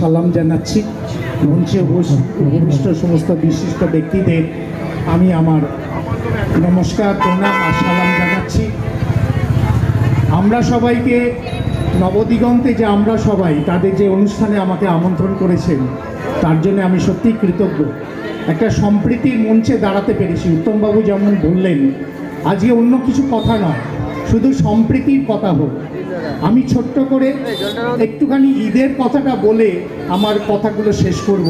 সালাম জানাচ্ছি। মঞ্চে উপবিষ্ট সমস্ত বিশিষ্ট ব্যক্তিদের। আমি আমার নমস্কার, প্রণাম আর সালাম জানাচ্ছি। আমরা সবাইকে নবদিগন্তে যে আমরা সবাই, তাদের যে অনুষ্ঠানে আমাকে আমন্ত্রণ করেছেন, তার জন্য আমি সত্যি কৃতজ্ঞ। একটা সম্প্রীতির মঞ্চে দাঁড়াতে পেরেছি। উত্তমবাবু যেমন বললেন, আজকে অন্য কিছু কথা নয়। শুধু সম্প্রীতির কথা হোক। আমি ছোট্ট করে একটুখানি ঈদের কথাটা বলে আমার কথাগুলো শেষ করব।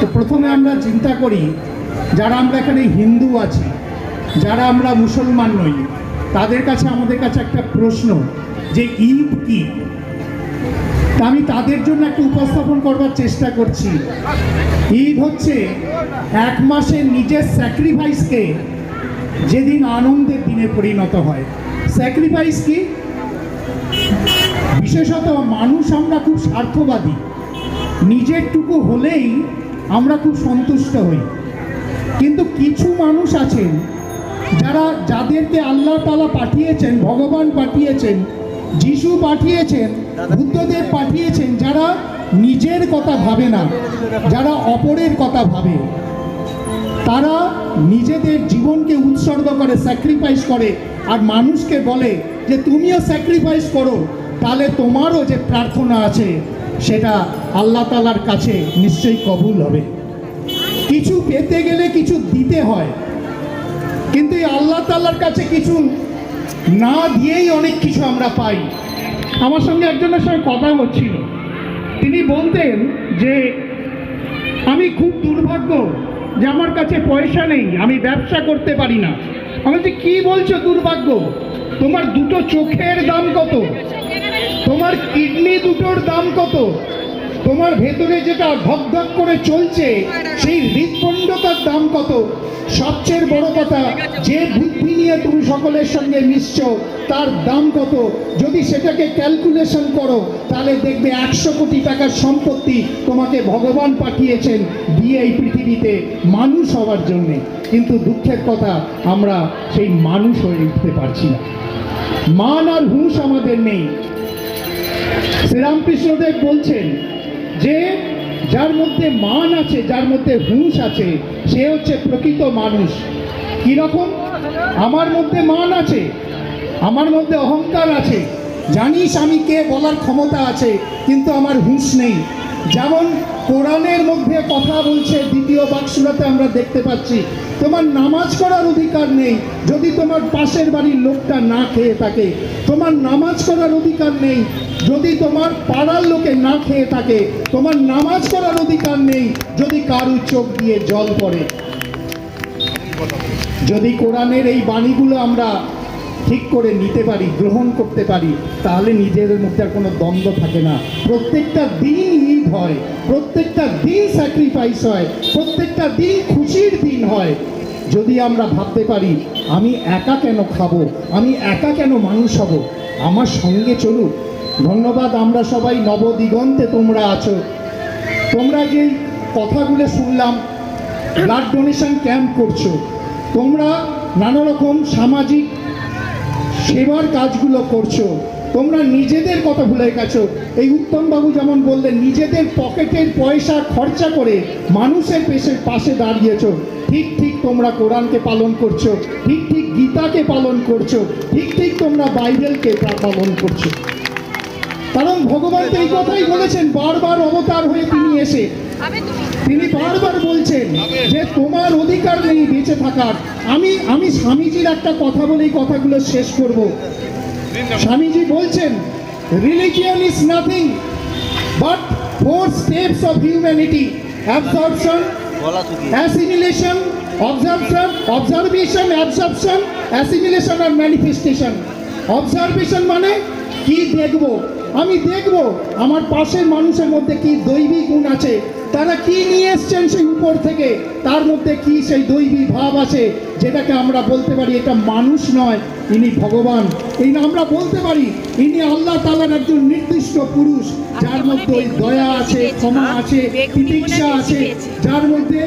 তো প্রথমে আমরা চিন্তা করি, যারা আমরা এখানে হিন্দু আছি, যারা আমরা মুসলমান নই, তাদের কাছে আমাদের কাছে একটা প্রশ্ন, যে ঈদ কি? আমি তাদের জন্য একটা উপস্থাপন করবার চেষ্টা করছি। ঈদ হচ্ছে এক মাসের নিজের স্যাক্রিফাইসকে যেদিন আনন্দের দিনে পরিণত হয়। স্যাক্রিফাইস কি? বিশেষত মানুষ আমরা খুব স্বার্থবাদী। নিজেরটুকু হলেই আমরা খুব সন্তুষ্ট হই। কিন্তু কিছু মানুষ আছেন, যারা যাদেরকে আল্লাহ তালা পাঠিয়েছেন, ভগবান পাঠিয়েছেন, যিশু পাঠিয়েছেন, বুদ্ধদেব পাঠিয়েছেন, যারা নিজের কথা ভাবে না, যারা অপরের কথা ভাবে। তারা নিজেদের জীবনকে উৎসর্গ করে স্যাক্রিফাইস করে। আর মানুষকে বলে যে, তুমিও স্যাক্রিফাইস করো, তাহলে তোমারও যে প্রার্থনা আছে, সেটা আল্লাহ তালার কাছে নিশ্চয়ই কবুল হবে। কিছু পেতে গেলে কিছু দিতে হয়, কিন্তু এই আল্লাহ তাল্লার কাছে কিছু না দিয়েই অনেক কিছু আমরা পাই। আমার সঙ্গে একজনের সঙ্গে কথা হচ্ছিল। তিনি বলতেন যে, আমি খুব দুর্ভাগ্য যে আমার কাছে পয়সা নেই, আমি ব্যবসা করতে পারি না। আমি বলছি, কী বলছো দুর্ভাগ্য? তোমার দুটো চোখের দাম কত? তোমার কিডনি দুটোর দাম কত? তোমার ভেতরে যেটা ধক করে চলছে, সেই হৃদপণ্ডতার দাম কত? সবচেয়ে বড় কথা, যে বুদ্ধি নিয়ে তুমি সকলের সঙ্গে মিশছ, তার দাম কত? যদি সেটাকে ক্যালকুলেশন করো, তাহলে দেখবে একশো কোটি টাকার সম্পত্তি তোমাকে ভগবান পাঠিয়েছেন দিয়ে এই পৃথিবীতে মানুষ হওয়ার জন্যে। কিন্তু দুঃখের কথা, আমরা সেই মানুষ হয়ে উঠতে পারছি না। মান আর হুঁশ আমাদের নেই। শ্রীরামকৃষ্ণদেব বলছেন যে, যার মধ্যে মান আছে, যার মধ্যে হুঁশ আছে সে হচ্ছে প্রকৃত মানুষ। কীরকম? আমার মধ্যে মান আছে, আমার মধ্যে অহংকার আছে। জানিস আমি কে বলার ক্ষমতা আছে, কিন্তু আমার হুঁশ নেই। যেমন কোরআনের মধ্যে কথা বলছে, দ্বিতীয় বাক্সুরাতে আমরা দেখতে পাচ্ছি তোমার নামাজ করার অধিকার নেই যদি তোমার পাশের বাড়ির লোকটা না খেয়ে থাকে। তোমার নামাজ করার অধিকার নেই যদি তোমার পাড়ার লোকে না খেয়ে থাকে। তোমার নামাজ করার অধিকার নেই যদি কারুর চোখ দিয়ে জল পড়ে। যদি কোরআনের এই বাণীগুলো আমরা ঠিক করে নিতে পারি, গ্রহণ করতে পারি, তাহলে নিজেদের মধ্যে আর কোনো দ্বন্দ্ব থাকে না। প্রত্যেকটা দিন ঈদ হয়, প্রত্যেকটা দিন স্যাক্রিফাইস হয়, প্রত্যেকটা দিন খুশির দিন হয়। যদি আমরা ভাবতে পারি, আমি একা কেন খাব, আমি একা কেন মানুষ হব, আমার সঙ্গে চলুক ধন্যবাদ, আমরা সবাই নবদিগন্তে তোমরা আছো। তোমরা যে কথাগুলো শুনলাম ব্লাড ডোনেশন ক্যাম্প করছ, তোমরা নানা রকম সামাজিক সেবার কাজগুলো করছ তোমরা নিজেদের কথা ভুলে গেছো। এই উত্তমবাবু যেমন বললেন নিজেদের পকেটের পয়সা খরচা করে মানুষের পেশের পাশে দাঁড়িয়েছো। ঠিক ঠিক তোমরা কোরআনকে পালন করছ ঠিক ঠিক গীতাকে পালন করছ ঠিক ঠিক তোমরা বাইবেলকে পালন করছ। কারণ ভগবান তো এই কথাই বলেছেন বারবার অবতার হয়ে তিনি এসে। তিনি বারবার বলছেন যে তোমার অধিকার নেই বেঁচে থাকার। আমি আমি স্বামীজির একটা কথা বলে এই কথাগুলো শেষ করব। স্বামীজি বলছেন religion is nothing but four steps of humanity absorption assimilation observation observation absorption assimilation R manifestation observation মানে কি দেখব? আমি দেখব আমার পাশের মানুষের মধ্যে কি দৈবী গুণ আছে। তারা কি নিয়ে এসছেন সেই উপর থেকে? তার মধ্যে কি সেই দৈবী ভাব আছে? যেটাকে আমরা বলতে পারি এটা মানুষ নয় ইনি ভগবান। এই আমরা বলতে পারি ইনি আল্লাহ তালার একজন নির্দিষ্ট পুরুষ যার মধ্যে ওই দয়া আছে ক্ষমা আছে তিতিক্ষা আছে যার মধ্যে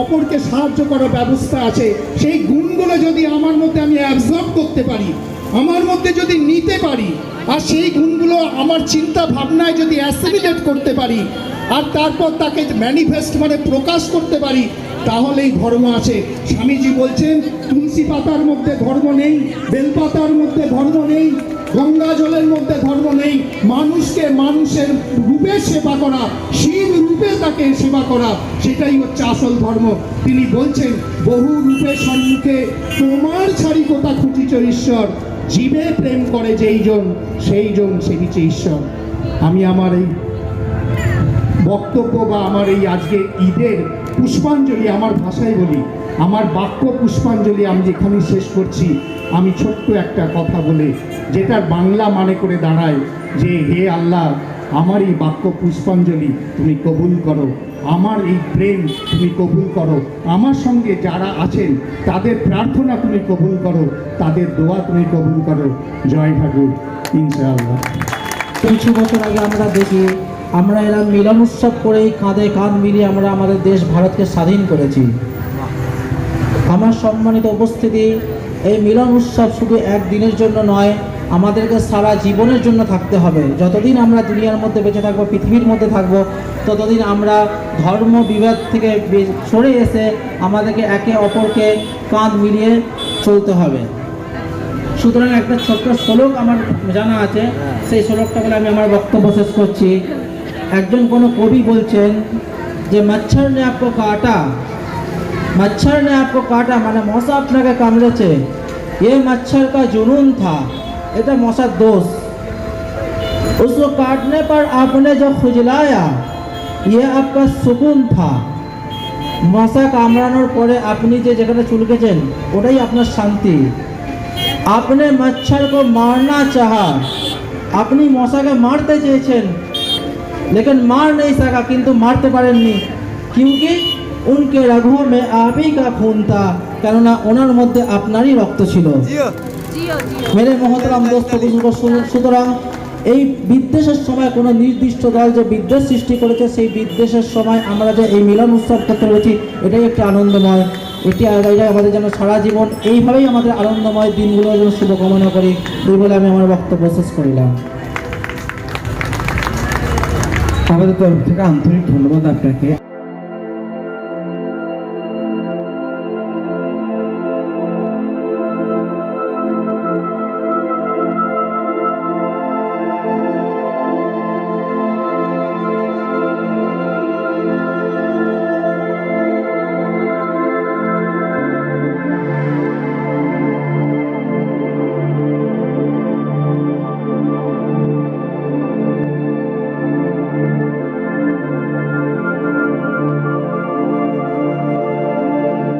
অপরকে সাহায্য করার ব্যবস্থা আছে। সেই গুণগুলো যদি আমার মধ্যে আমি অ্যাবজর্ব করতে পারি আমার মধ্যে যদি নিতে পারি, আর সেই গুণগুলো আমার চিন্তা ভাবনায় যদি অ্যাসিমিলেট করতে পারি, আর তারপর তাকে ম্যানিফেস্ট মানে প্রকাশ করতে পারি, তাহলেই ধর্ম আছে। স্বামীজি বলছেন, তুলসী পাতার মধ্যে ধর্ম নেই বেলপাতার মধ্যে ধর্ম নেই, গঙ্গা জলের মধ্যে ধর্ম নেই। মানুষকে মানুষের রূপে সেবা করা, শিব রূপে তাকে সেবা করা, সেটাই হচ্ছে আসল ধর্ম। তিনি বলছেন, বহু রূপে সম্মুখে তোমার ছাড়ি কোথা খুঁজিছ ঈশ্বর? জীবে প্রেম করে যেই জন, সেই জন সেবিছে ঈশ্বর। আমি আমার এই বক্তব্য বা আমার এই আজকে ঈদের পুষ্পাঞ্জলি আমার ভাষায় বলি, আমার বাক্য পুষ্পাঞ্জলি আমি যেখানে শেষ করছি, আমি ছোট্ট একটা কথা বলে, যেটার বাংলা মানে করে দাঁড়ায় যে, হে আল্লাহ, আমার এই বাক্য পুষ্পাঞ্জলি তুমি কবুল করো। আমার এই প্রেম তুমি কবুল করো। আমার সঙ্গে যারা আছেন, তাদের প্রার্থনা তুমি কবুল করো, তাদের দোয়া তুমি কবুল করো। জয় ঠাকুর, ইনশাআল্লাহ। কিছু বছর আগে আমরা দেখি, আমরা এরকম মিলন উৎসব করেই কাঁধে কাঁধ মিলিয়ে আমরা আমাদের দেশ ভারতকে স্বাধীন করেছি। আমার সম্মানিত উপস্থিতি, এই মিলন উৎসব শুধু একদিনের জন্য নয় আমাদেরকে সারা জীবনের জন্য থাকতে হবে যতদিন আমরা দুনিয়ার মধ্যে বেঁচে থাকবো পৃথিবীর মধ্যে থাকবো ততদিন আমরা ধর্ম বিবাদ থেকে বে- সরে এসে আমাদেরকে একে অপরকে কাঁধ মিলিয়ে চলতে হবে সুতরাং একটা ছোট্ট শ্লোক আমার জানা আছে সেই শ্লোকটা বলে আমি আমার বক্তব্য শেষ করছি একজন কোনো কবি বলছেন যে মচ্ছর নে আপকো কাটা मच्छर ने आपको काटा মানে মশা আপনাকে কামড়েছে ये मच्छर का जुनून था এটা মশার দোষ उसको काटने पर आपने जो खुजलाया ये आपका सुकून था মশা কামড়ানোর পরে আপনি যে যেখানে চুলকেছেন ওটাই আপনার শান্তি আপনি मच्छर को मारना चाहा আপনি মশাকে মারতে চেয়েছেন लेकिन मार नहीं सका কিন্তু মারতে পারেননি क्योंकि उनके रगों में आप ही का खून था কেননা ওনার মধ্যে আপনারই রক্ত ছিল মেরে মহতরাম দোস্ত বুজুর্গ সুতরাং এই বিদ্বেষের সময় কোনো নির্দিষ্ট দল যে বিদ্বেষ সৃষ্টি করেছে, সেই বিদ্বেষের সময় আমরা যে এই মিলন উৎসব করতে পেরেছি এটাই একটি আনন্দময়, এটি এটাই আমাদের যেন সারা জীবন, এইভাবেই আমাদের আনন্দময় দিনগুলো যেন শুভকামনা করি, এই বলে আমি আমার বক্তব্য শেষ করিলাম। আমাদের তরফ থেকে আন্তরিক ধন্যবাদ আপনাকে।